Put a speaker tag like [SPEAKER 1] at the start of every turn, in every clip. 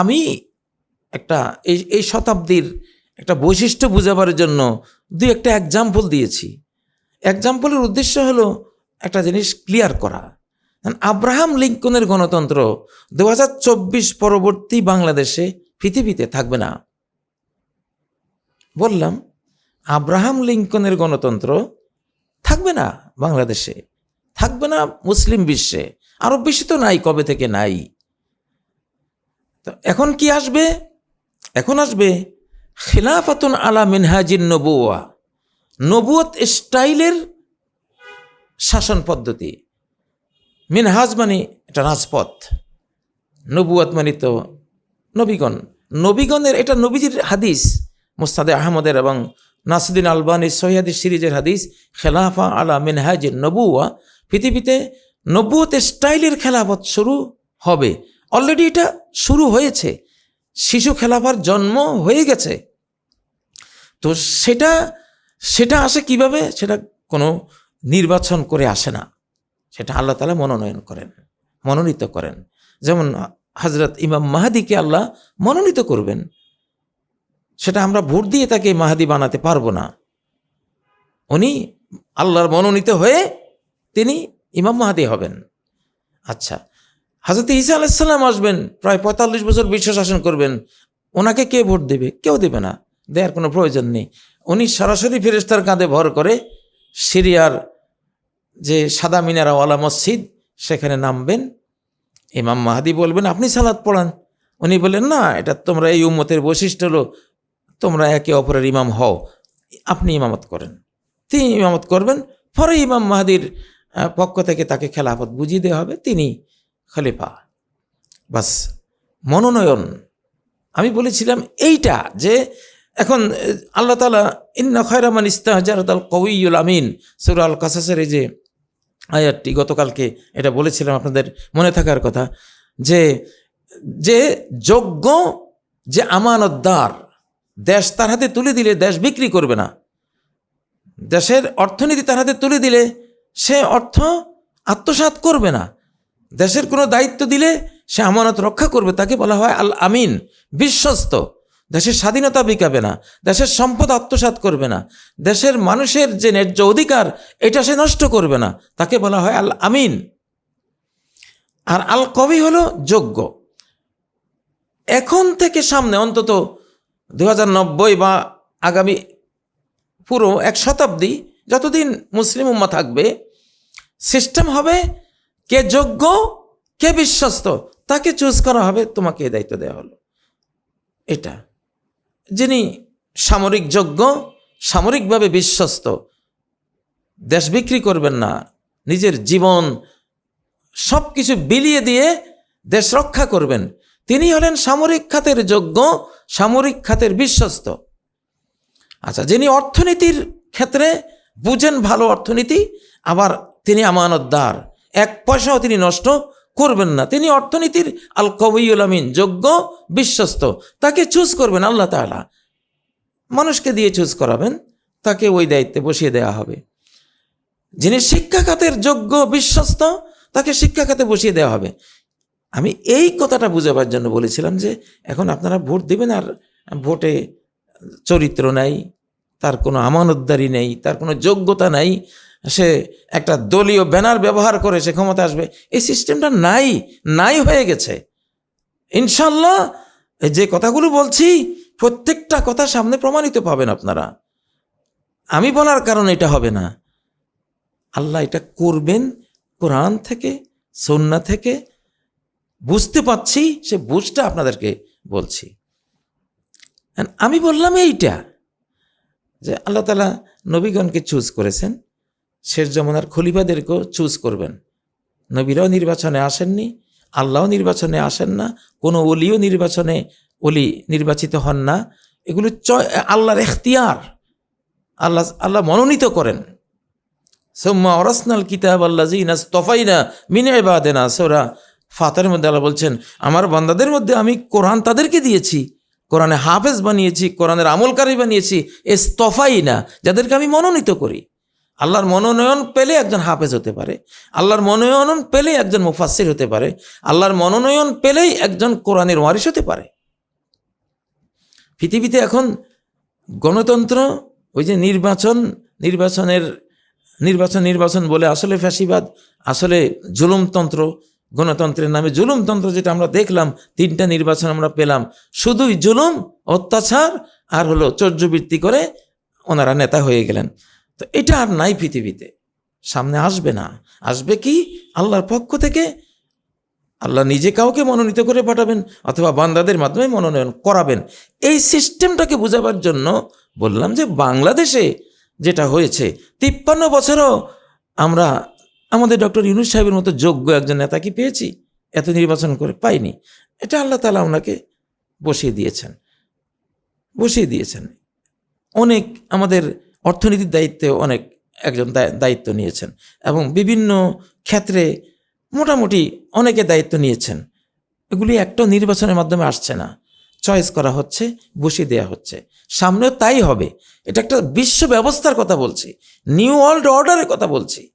[SPEAKER 1] আমি একটা এই এই শতাব্দীর একটা বৈশিষ্ট্য বোঝাবার জন্য দুই একটা এক্সাম্পল দিয়েছি। এক্সাম্পলের উদ্দেশ্য হলো একটা জিনিস ক্লিয়ার করা। আব্রাহাম লিঙ্কনের গণতন্ত্র দু হাজার চব্বিশ পরবর্তী বাংলাদেশে পৃথিবীতে থাকবে না। বললাম, আব্রাহাম লিঙ্কনের গণতন্ত্র থাকবে না বাংলাদেশে, থাকবে না মুসলিম বিশ্বে আরব বিশ্বে তো নাই, কবে থেকে নাই? তো এখন কি আসবে? এখন আসবে খিলাফাতুন আলা মিনহাজিন নবুয়া নবুয়ত স্টাইলের শাসন পদ্ধতি। মিনহাজ মানে এটা রাজপথ। নবুয়াত মানে তো নবীগণ। নবীগণের এটা নবীজির হাদিস, মুস্তাদে আহমদের এবং নাসুদ্দিন আলবানির সহিদি সিরিজের হাদিস, খেলাফা আলা মিনহাজির নবুয়া পৃথিবীতে নবুয়ত স্টাইলের খেলাফত শুরু হবে। অলরেডি এটা শুরু হয়েছে। শিশু খেলাফার জন্ম হয়ে গেছে। তো সেটা সেটা আসে কীভাবে? সেটা কোনো নির্বাচন করে আসে না। সেটা আল্লাহ তালা মনোনয়ন করেন, মনোনীত করেন। যেমন হজরত ইমাম মাহাদিকে আল্লাহ মনোনীত করবেন। সেটা আমরা ভোট দিয়ে তাকে মাহাদি বানাতে পারব না। উনি আল্লাহর মনোনীত হয়ে তিনি ইমাম মাহাদি হবেন। আচ্ছা হাজরত ঈসা আলাইসাল্লাম আসবেন, প্রায় পঁয়তাল্লিশ বছর বিশ্ব শাসন করবেন। ওনাকে কে ভোট দেবে? কেউ দেবে না। দেওয়ার কোনো প্রয়োজন নেই। উনি সরাসরি ফেরেস্তার কাঁধে ভর করে সিরিয়ার যে সাদা মিনারাওয়ালা মসজিদ, সেখানে নামবেন। ইমাম মাহাদি বলবেন, আপনি সালাদ পড়ান। উনি বলেন না, এটা তোমরা এই উম্মতের বৈশিষ্ট্য হলো তোমরা একে অপরের ইমাম হও। আপনি ইমামত করেন। তিনি ইমামত করবেন। পরে ইমাম মাহাদির পক্ষ থেকে তাকে খেলাফত বুঝিয়ে দেওয়া হবে। তিনি খলিফা। বাস, মনোনয়ন। আমি বলেছিলাম এইটা যে এখন, আল্লাহ তালা ইন্না খয়রামান ইস্তাহাজারতাল কউইউল আমিন। সুর আল কাসাসের এই যে আয়াতটি গতকালকে এটা বলেছিলাম আপনাদের মনে থাকার কথা, যে যে যোগ্য, যে আমানতদার, দেশ তার হাতে তুলে দিলে দেশ বিক্রি করবে না। দেশের অর্থনীতি তার হাতে তুলে দিলে সে অর্থ আত্মসাৎ করবে না। দেশের কোনো দায়িত্ব দিলে সে আমানত রক্ষা করবে, তাকে বলা হয় আল আমিন, বিশ্বস্ত। দেশের স্বাধীনতা বিকাবে না, দেশের সম্পদ আত্মসাৎ করবে না, দেশের মানুষের যে ন্যায্য অধিকার, এটা সে নষ্ট করবে না, তাকে বলা হয় আল আমিন। আর আল কবি হলো যোগ্য। এখন থেকে সামনে, অন্তত দু হাজার নব্বই বা আগামী পুরো এক শতাব্দী যতদিন মুসলিম উম্মা থাকবে সিস্টেম হবে কে যোগ্য, কে বিশ্বস্ত, তাকে চুজ করা হবে, তোমাকে এই দায়িত্ব দেওয়া হলো। এটা। যিনি সামরিক যোগ্য, সামরিকভাবে বিশ্বস্ত, দেশ বিক্রি করবেন না, নিজের জীবন সব কিছু বিলিয়ে দিয়ে দেশ রক্ষা করবেন, তিনি হলেন সামরিক খাতের যোগ্য, সামরিক খাতের বিশ্বস্ত। আচ্ছা যিনি অর্থনীতির ক্ষেত্রে বুঝেন ভালো অর্থনীতি, আবার তিনি আমানতদার। এক পয়সাও তিনি নষ্ট করবেন না। তিনি অর্থনীতির আল কবিউল আমিন, যোগ্য, বিশ্বস্ত। তাকে চুজ করবেন আল্লাহ তাআলা। মানুষকে দিয়ে চুজ করাবেন, তাকে ওই দায়িত্বে বসিয়ে দেওয়া হবে। যিনি শিক্ষা খাতের যোগ্য, বিশ্বস্ত, তাকে শিক্ষা খাতে বসিয়ে দেওয়া হবে। আমি এই কথাটা বুঝাবার জন্য বলেছিলাম যে, এখন আপনারা ভোট দেবেন আর ভোটে চরিত্র নাই, তার কোনো আমানতদারি নেই, তার কোনো যোগ্যতা নাই সে একটা দলীয় ব্যানার ব্যবহার করে সে ক্ষমতা আসবে। এই সিস্টেমটা নাই নাই হয়ে গেছে। ইনশাল্লাহ এই যে কথাগুলো বলছি, প্রত্যেকটা কথা সামনে প্রমাণিত পাবেন আপনারা। আমি বলার কারণে এটা হবে না। আল্লাহ এটা করবেন কোরআন থেকে সন্না থেকে। বুঝতে পাচ্ছি সে বুঝটা আপনাদেরকে বলছি। আমি বললাম এইটা, যে আল্লাহ তালা নবীগণকে চুজ করেছেন। শেষ জমানার খলিফাদেরকেও চুজ করবেন। নবীরাও নির্বাচনে আসেননি, আল্লাহও নির্বাচনে আসেন না, কোনো অলিও নির্বাচনে অলি নির্বাচিত হন না। এগুলো চ- আল্লাহর এখতিয়ার। আল্লাহ আল্লাহ মনোনীত করেন। সোম্মা অরাসনাল কিতাব আল্লাহ জিনাস তফাইনা মিনে এবাদেনা সোরা ফাতের মধ্যে আল্লাহ বলছেন, আমার বান্দাদের মধ্যে আমি কোরআন তাদেরকে দিয়েছি, কোরআনে হাফেজ বানিয়েছি, কোরআনের আমলকারী বানিয়েছি এস্তফাই না যাদেরকে আমি মনোনীত করি। আল্লাহর মনোনয়ন পেলে একজন হাফেজ হতে পারে, আল্লাহর মনোনয়ন পেলে একজন মুফাসির হতে পারে, আল্লাহর মনোনয়ন পেলেই একজন কোরআনের ওয়ারিশ হতে পারে। পৃথিবীতে এখন গণতন্ত্র, ওই যে নির্বাচন, নির্বাচনের, নির্বাচন নির্বাচন বলে আসলে ফ্যাসিবাদ, আসলে জুলুমতন্ত্র, গণতন্ত্রের নামে জুলুমতন্ত্র যেটা আমরা দেখলাম, তিনটা নির্বাচন আমরা পেলাম। শুধুই জুলুম, অত্যাচার, আর হলো চর্যবৃত্তি করে ওনারা নেতা হয়ে গেলেন। তো এটা আর নাই পৃথিবীতে। সামনে আসবে না। আসবে কি? আল্লাহর পক্ষ থেকে আল্লাহ নিজে কাউকে মনোনীত করে পাঠাবেন অথবা বান্দাদের মাধ্যমে মনোনয়ন করাবেন। এই সিস্টেমটাকে বোঝাবার জন্য বললাম যে বাংলাদেশে যেটা হয়েছে, তিপ্পান্ন বছরও আমরা আমাদের ডক্টর ইউনুস সাহেবের মতো যোগ্য একজন নেতা কি পেয়েছি? এত নির্বাচন করে পাইনি। এটা আল্লাহ তালা ওনাকে বসিয়ে দিয়েছেন। বসিয়ে দিয়েছেন। অনেক আমাদের অর্থনীতির দায়িত্বে অনেক একজন দায়- দায়িত্ব নিয়েছেন এবং বিভিন্ন ক্ষেত্রে মোটামুটি অনেকে দায়িত্ব নিয়েছেন। এগুলি একটা নির্বাচনের মাধ্যমে আসছে না। চয়েস করা হচ্ছে, বসিয়ে দেওয়া হচ্ছে। সামনেও তাই হবে। এটা একটা বিশ্ব ব্যবস্থার কথা বলছি, নিউ ওয়ার্ল্ড অর্ডারের কথা বলছি।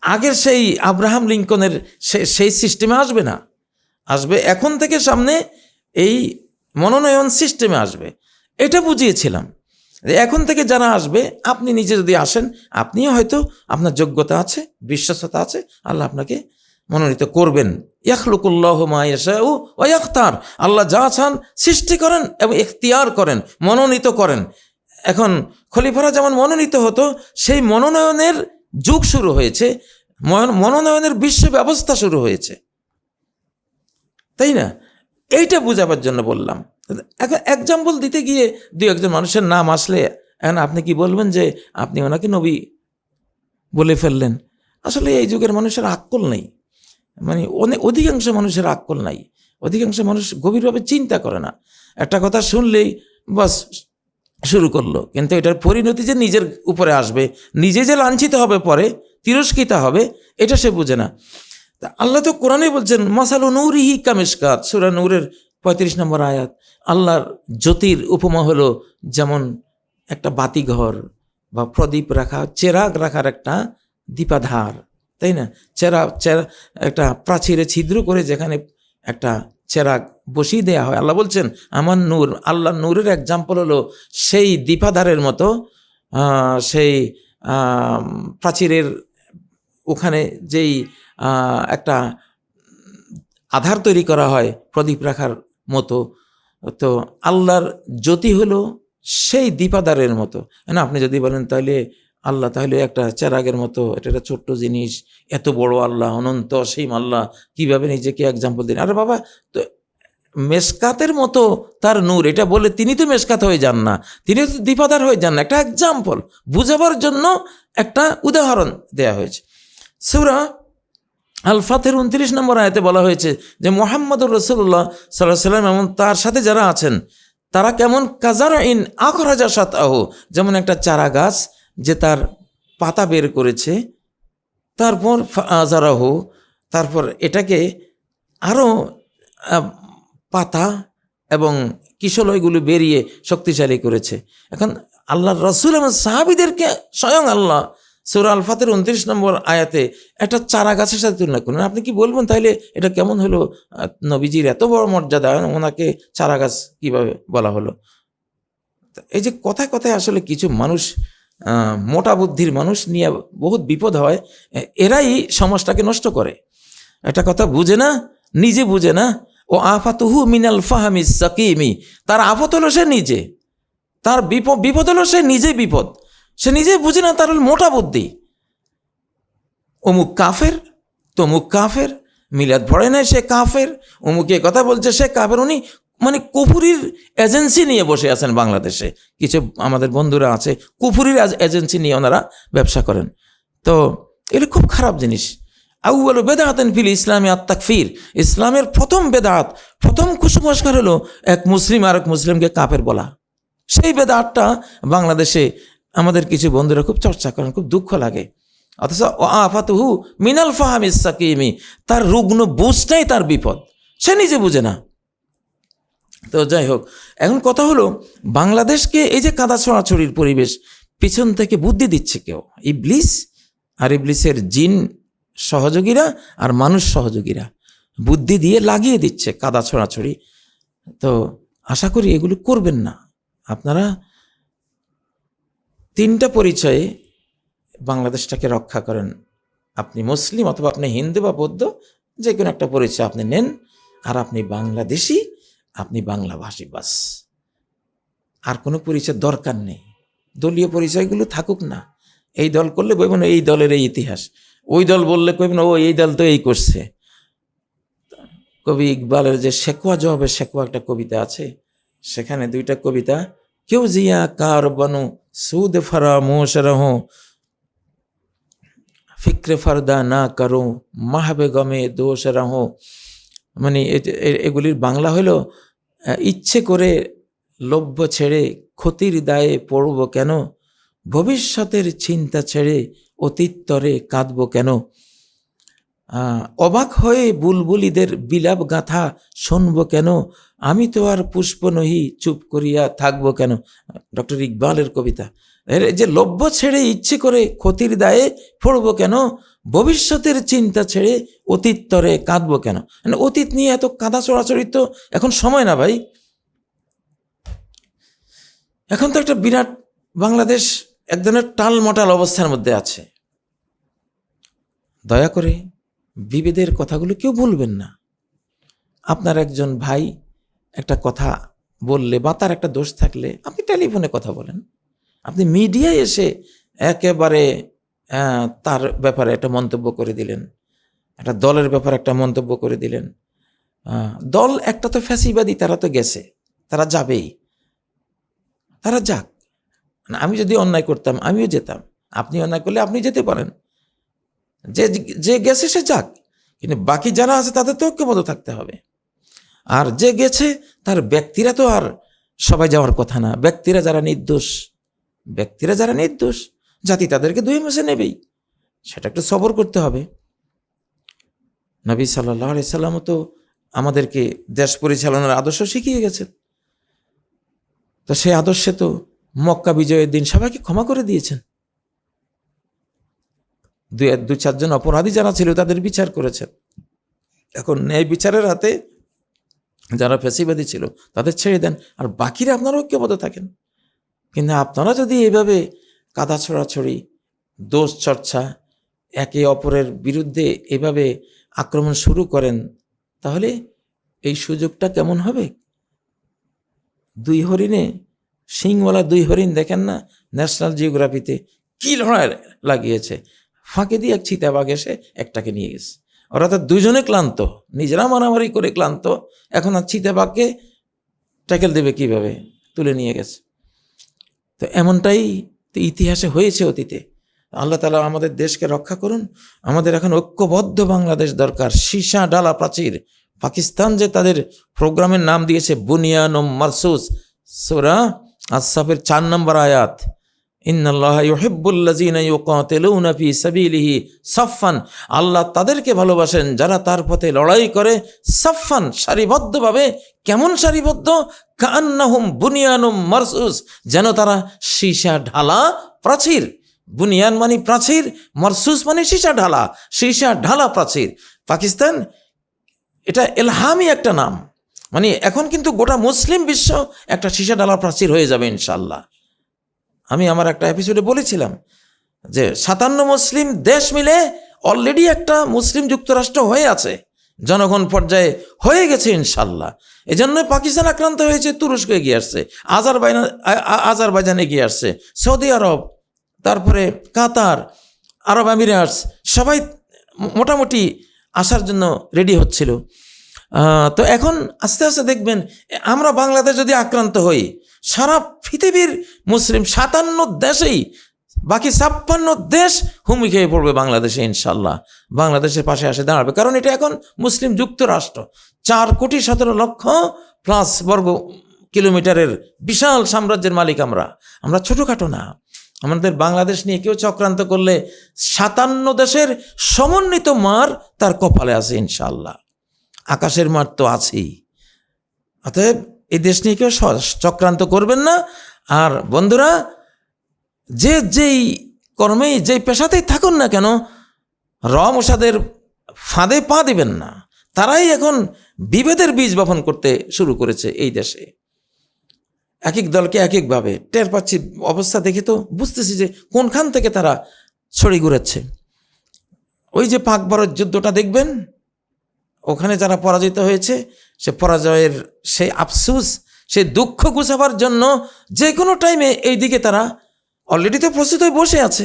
[SPEAKER 1] আগের সেই আব্রাহাম লিঙ্কনের সেই সিস্টেমে আসবে না। আসবে এখন থেকে সামনে এই মনোনয়ন সিস্টেমে আসবে। এটা বুঝিয়েছিলাম। এখন থেকে যারা আসবে, আপনি নিজে যদি আসেন, আপনিও হয়তো আপনার যোগ্যতা আছে বিশ্বাসতা আছে, আল্লাহ আপনাকে মনোনীত করবেন। ইয়াখলুকুল্লাহ মায়াশাউ ওয়াক্তার আল্লাহ যা চান সৃষ্টি করেন এবং এখতিয়ার করেন, মনোনীত করেন। এখন খলিফারা যেমন মনোনীত হতো, সেই মনোনয়নের যুগ শুরু হয়েছে, মন- মনোনয়নের বিশ্ব ব্যবস্থা শুরু হয়েছে। তাই না? এইটা বোঝাবার জন্য বললাম। এক্সাম্পল দিতে গিয়ে দুই একজন মানুষের নাম আসলে, এখন আপনি কি বলবেন যে আপনি ওনাকে নবী বলে ফেললেন? আসলে এই যুগের মানুষের আক্কল নেই। মানে অনেক অধিকাংশ মানুষের আক্কল নাই। অধিকাংশ মানুষ গভীরভাবে চিন্তা করে না। একটা কথা শুনলেই বাস শুরু করল। কিন্তু এটার পরিণতি যে নিজের উপরে আসবে, নিজে যে লাঞ্ছিত হবে পরে, তিরস্কৃত হবে, এটা সে বুঝে না। তা আল্লাহ তো কোরআনে বলছেন, মাসালু নূরিহি কামিসকাত সুরা নূরের পঁয়ত্রিশ নম্বর আয়াত। আল্লাহর জ্যোতির উপমা হলো যেমন একটা বাতিঘর বা প্রদীপ রাখা, চেরাগ রাখার একটা দীপাধার, তাই না? চেরা চেরা, একটা প্রাচীরে ছিদ্র করে যেখানে একটা চেরাগ বসিয়ে দেওয়া হয়। আল্লাহ বলছেন, আমার নূর আল্লাহ নূরের এক্সাম্পল হলো সেই দীপাধারের মতো সেই প্রাচীরের ওখানে যেই একটা আধার তৈরি করা হয় প্রদীপ রাখার মতো। তো আল্লাহর জ্যোতি হলো সেই দীপাদারের মতো। না, আপনি যদি বলেন তাহলে আল্লাহ তাহলে একটা চেরাগের মতো, এটা একটা ছোট্ট জিনিস, এত বড় আল্লাহ, অনন্ত অসীম আল্লাহ, কীভাবে নিজেকে এক্সাম্পল দিন আরে বাবা, তো মেসকাতের মতো তার নূর, এটা বলে তিনি তো মেসকাত হয়ে যান না, তিনি তো দীপাদার হয়ে যান না। একটা এক্সাম্পল বুঝাবার জন্য একটা উদাহরণ দেয়া হয়েছে। সুরা আল ফাতের উনত্রিশ নম্বর আয়তে বলা হয়েছে যে মোহাম্মদুর রসুল্লাহ সাল্লাহ সাল্লাম এমন তার সাথে যারা আছেন, তারা কেমন কাজার ইন আখরাজা সাত আহ যেমন একটা চারা গাছ যে তার পাতা বের করেছে, তারপর আজারাহ, তারপর এটাকে আরও পাতা এবং কিশলয়গুলো বেরিয়ে শক্তিশালী করেছে। এখন আল্লাহ রসুল এবং সাহাবিদেরকে স্বয়ং আল্লাহ সৌরা আলফাতের উনত্রিশ নম্বর আয়াতে একটা চারা গাছের সাথে তুলনা করুন। আপনি কি বলবেন তাহলে এটা কেমন হলো? নবীজির এত বড় মর্যাদা, ওনাকে চারা গাছ কীভাবে বলা হলো? এই যে কথায় কথায় আসলে কিছু মানুষ মোটা বুদ্ধির মানুষ নিয়ে বহুত বিপদ হয় এরাই সমাজটাকে নষ্ট করে। একটা কথা বুঝে না, নিজে বুঝে না, ও আফাতুহু মিনাল ফাহামি সাকিমি, তার আফত হলো সে নিজে, তার বিপদ বিপদ হলো সে নিজে বিপদ। সে নিজে বুঝে না তার মোটা বুদ্ধি। অমুক কাফের, তমুক কাফের, মিলাদ ভরে নেয় সে কাফের, অমুকে কথা বলছে সে কাফের, উনি মানে কুফুরির এজেন্সি নিয়ে বসে আছেন বাংলাদেশে। কিছু আমাদের বন্ধুরা আছে, কুফুরির এজেন্সি নিয়ে ওনারা ব্যবসা করেন। তো এটা খুব খারাপ জিনিস। আউ্বাল বেদাহাতেন ফিল ইসলামী আত্মাকফির ইসলামের প্রথম বেদাত প্রথম কুসংস্কার হলো এক মুসলিম আর এক মুসলিমকে কাফের বলা। সেই বেদাতটা বাংলাদেশে আমাদের কিছু বন্ধুরা খুব চর্চা করেন, খুব দুঃখ লাগে। অথচ আফাতুহু মিনাল ফাহাম ইসাকিমি তার রুগ্ন বুঝটাই তার বিপদ। সে নিজে বুঝে না। তো যাই হোক, এখন কথা হলো, বাংলাদেশকে এই যে কাদা ছড়াছড়ির পরিবেশ, পিছন থেকে বুদ্ধি দিচ্ছে কেউ? ইবলিস? আর ইবলিসের জিন সহযোগীরা আর মানুষ সহযোগীরা বুদ্ধি দিয়ে লাগিয়ে দিচ্ছে কাদা ছড়াছড়ি তো আশা করি এগুলো করবেন না। আপনারা তিনটা পরিচয়ে বাংলাদেশটাকে রক্ষা করেন। আপনি মুসলিম অথবা আপনি হিন্দু বা বৌদ্ধ যে কোনো একটা পরিচয় আপনি নেন। আর আপনি বাংলাদেশি, আপনি বাংলাভাষী, বাস। আর কোনো পরিচয় দরকার নেই। দলীয় পরিচয়গুলো থাকুক না। এই দল করলে বলবেন এই দলের এই ইতিহাস। ওই দল বললে কইবেন ও, এই দল তো এই করছে। কবি ইকবালের যে শেকোয়া জবাবের শেকোয়া একটা কবিতা আছে। সেখানে দুইটা কবিতা, কেউ জিয়া কার বানু সুদ ফারা মোশরহ ফিক্রে ফারদা না করো মাহবে গমে দোষ রাহো মানে এগুলির বাংলা হলো ইচ্ছে করে লভ্য ছেড়ে ক্ষতির দায়ে পড়ব কেন ভবিষ্যতের চিন্তা ছেড়ে অতীত্বরে কাঁদব কেন অবাক হয়ে বুলবুলিদের বিলাপ গাথা শুনব কেন? আমি তো আর পুষ্প নহি, চুপ করিয়া থাকব কেন? ডক্টর ইকবালের কবিতা। এর যে লভ্য ছেড়ে ইচ্ছে করে ক্ষতির দায়ে পড়ব কেন? ভবিষ্যতের চিন্তা ছেড়ে অতীত তরে কাঁদবো কেন? মানে অতীত নিয়ে এত কাঁদা চড়াচড়ি তো এখন সময় না ভাই। এখন তো একটা বিরাট বাংলাদেশ এক ধরনের টাল মটাল অবস্থার মধ্যে আছে। দয়া করে বিভেদের কথাগুলো কেউ বলবেন না। আপনার একজন ভাই একটা কথা বললে বা তার একটা দোষ থাকলে আপনি টেলিফোনে কথা বলেন। আপনি মিডিয়ায় এসে একেবারে তার ব্যাপারে একটা মন্তব্য করে দিলেন। একটা দলের ব্যাপারে একটা মন্তব্য করে দিলেন। দল একটা তো ফ্যাসিবাদী, তারা তো গেছে, তারা যাবেই। তারা যাক। আমি যদি অন্যায় করতাম, আমিও যেতাম। আপনি অন্যায় করলে আপনি যেতে পারেন। যে যে গেছে সে যাক। কিন্তু বাকি যারা আছে তাদের তো ঐক্যবদ্ধ থাকতে হবে। আর যে গেছে, তার ব্যক্তিরা তো আর সবাই যাওয়ার কথা না। ব্যক্তিরা যারা নির্দোষ, ব্যক্তিরা যারা নির্দোষ, জাতি তাদেরকে দুই মাসে নেবেই। সেটা একটু সবর করতে হবে। নবী সাল্লাহ তো আমাদেরকে দেশ পরিচালনার আদর্শ শিখিয়ে গেছেন। তো সেই আদর্শে তো মক্কা বিজয়ের দিন সবাইকে ক্ষমা করে দিয়েছেন। দুই দু চারজন অপরাধী যারা ছিল তাদের বিচার করেছেন। এখন ন্যায় বিচারের হাতে যারা ফেসিবাদী ছিল তাদের ছেড়ে দেন। আর বাকিরা আপনারা ঐক্যবদ্ধ থাকেন। কিন্তু আপনারা যদি এইভাবে কাদা ছড়াছড়ি, দোষ চর্চা, একে অপরের বিরুদ্ধে এভাবে আক্রমণ শুরু করেন, তাহলে এই সুযোগটা কেমন হবে? দুই হরিণে শিংওয়ালা দুই হরিণ দেখেন না, ন্যাশনাল জিওগ্রাফিতে কি লড়াই লাগিয়েছে? ফাঁকে দিয়ে এক চিতাবাঘ এসে একটাকে নিয়ে গেছে। ওরা তো দুজনে ক্লান্ত, নিজেরা মারামারি করে ক্লান্ত। এখন আর চিতাবাঘকে ট্যাকেল দেবে কীভাবে? তুলে নিয়ে গেছে। তো এমনটাই তো ইতিহাসে হয়েছে অতীতে। আল্লাহ তালা আমাদের দেশকে রক্ষা করুন। আমাদের এখন ঐক্যবদ্ধ বাংলাদেশ দরকার। সীসা, ডালা, প্রাচীর। পাকিস্তান যে তাদের প্রোগ্রামের নাম দিয়েছে বুনিয়ান ও মারসুস। সোরা আসাফের চার নম্বর আয়াত। আল্লাহ তাদেরকে ভালোবাসেন, যারা তার পথে লড়াই করে সাফফান, সারিবদ্ধভাবে। কেমন সারিবদ্ধ? কান্নাহুম বুনিয়ানুম মারসুস। যেন তারা সীসা ঢালা প্রাচীর। বুনিয়ান মানে প্রাচীর, মারসুস মানে সীসা ঢালা সীসা ঢালা প্রাচীর। পাকিস্তান, এটা এলহামি একটা নাম। মানে এখন কিন্তু গোটা মুসলিম বিশ্ব একটা সীসা ঢালা প্রাচীর হয়ে যাবে ইনশাল্লাহ আমি আমার একটা এপিসোডে বলেছিলাম যে সাতান্ন মুসলিম দেশ মিলে অলরেডি একটা মুসলিম যুক্তরাষ্ট্র হয়ে আছে। জনগণ পর্যায়ে হয়ে গেছে ইনশাল্লাহ। এই জন্য পাকিস্তান আক্রান্ত হয়েছে, তুরস্ক এগিয়ে আসছে, আজারবাইজান আজারবাইজান এগিয়ে আসছে, সৌদি আরব, তারপরে কাতার, আরব আমিরাটস, সবাই মোটামুটি আসার জন্য রেডি হচ্ছিল। তো এখন আস্তে আস্তে দেখবেন আমরা বাংলাদেশ যদি আক্রান্ত হই, সারা পৃথিবীর মুসলিম সাতান্ন দেশেই, বাকি ছাপ্পান্ন দেশ হুমকি খেয়ে পড়বে বাংলাদেশে ইনশাল্লাহ বাংলাদেশের পাশে আসে দাঁড়াবে। কারণ এটা এখন মুসলিম যুক্তরাষ্ট্র। চার কোটি সতেরো লক্ষ প্লাস বর্গ কিলোমিটারের বিশাল সাম্রাজ্যের মালিক আমরা। আমরা ছোটোখাটো না। আমাদের বাংলাদেশ নিয়ে কেউ চক্রান্ত করলে সাতান্ন দেশের সমন্বিত মার তার কপালে আছে ইনশাল্লাহ আকাশের মার তো আছেই। অতএব এই দেশ নিয়ে কেউ চক্রান্ত করবেন না। আর বন্ধুরা, যে যেই কর্মেই, যেই পেশাতেই থাকুন না কেন র মশাদের ফাঁদে পা দিবেন না। তারাই এখন বিভেদের বীজ বপন করতে শুরু করেছে এই দেশে। এক এক দলকে এক একভাবে টের পাচ্ছি, অবস্থা দেখে তো বুঝতেছি যে কোনখান থেকে তারা ছড়ি ঘুরাচ্ছে ওই যে পাক ভারত যুদ্ধটা দেখবেন? ওখানে যারা পরাজিত হয়েছে, সে পরাজয়ের সেই আফসুস সেই দুঃখ গুছাবার জন্য যে কোনো টাইমে এই দিকে তারা অলরেডি তো প্রস্তুত হয়ে বসে আছে।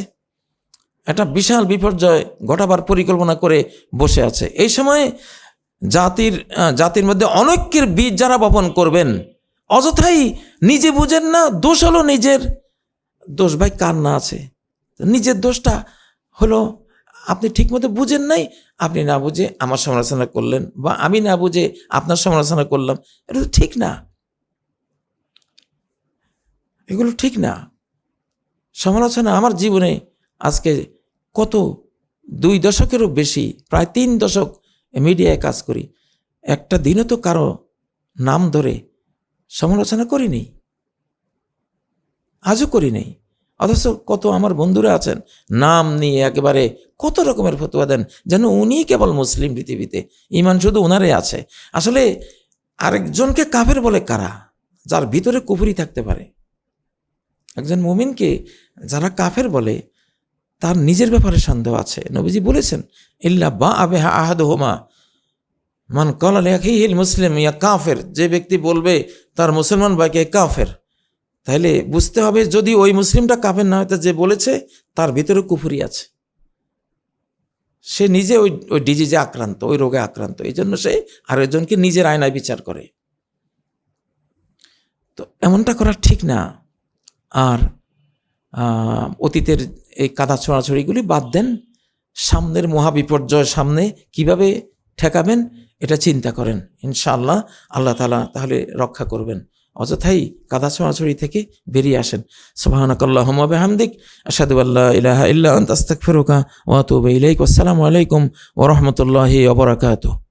[SPEAKER 1] একটা বিশাল বিপর্যয় ঘটাবার পরিকল্পনা করে বসে আছে। এই সময়ে জাতির জাতির মধ্যে অনৈক্যের বীজ যারা বপন করবেন, অযথাই নিজে বুঝেন না, দোষ হলো নিজের। দোষ, ভাই, কার না আছে? নিজের দোষটা হলো আপনি ঠিকমতো বুঝেন নাই, আপনি না বুঝে আমার সমালোচনা করলেন বা আমি না বুঝে আপনার সমালোচনা করলাম, এটা তো ঠিক না। এগুলো ঠিক না। সমালোচনা আমার জীবনে আজকে কত দুই দশকেরও বেশি, প্রায় তিন দশক মিডিয়ায় কাজ করি। একটা দিনও তো কারও নাম ধরে সমালোচনা করিনি। আজও করি নেই। অথচ কত আমার বন্ধুরা আছেন, নাম নিয়ে একেবারে কত রকমের ফতুয়া দেন, যেন উনিই কেবল মুসলিম পৃথিবীতে, ইমান শুধু ওনারে আছে। আসলে আরেকজনকে কাফের বলে কারা, যার ভিতরে কুফুরি থাকতে পারে? একজন মুমিনকে যারা কাফের বলে, তার নিজের ব্যাপারে সন্দেহ আছে। নবীজি বলেছেন, ইল্লা বা আবে আহাদ হোমা মান কলা হিল মুসলিম ইয়া কাফের। যে ব্যক্তি বলবে, তার মুসলমান ভাইকে কাফের? তাহলে বুঝতে হবে, যদি ওই মুসলিমটা কাফের না হয়তো যে বলেছে, তার ভিতরে কুফুরি আছে। সে নিজে ওই ওই ডিজিজে আক্রান্ত, ওই রোগে আক্রান্ত। এই জন্য সে আরেকজনকে নিজের আয়নায় বিচার করে। তো এমনটা করা ঠিক না। আর অতীতের এই কাদা ছড়াছড়িগুলি বাদ দেন। সামনের মহাবিপর্যয় সামনে কীভাবে ঠেকাবেন, এটা চিন্তা করেন। ইনশাআল্লাহ আল্লাহ তালা তাহলে রক্ষা করবেন। অযথাই কাদা ছড়াছড়ি থেকে বেরিয়ে আসেন। সুবহানাকাল্লাহুম্মা বিহামদিক, আশহাদু আল্লা ইলাহা ইল্লা আনতা, আস্তাগফিরুকা ওয়া আতুবু ইলাইক। আসসালামু আলাইকুম ওয়া রাহমাতুল্লাহি ওয়া বারাকাতুহু।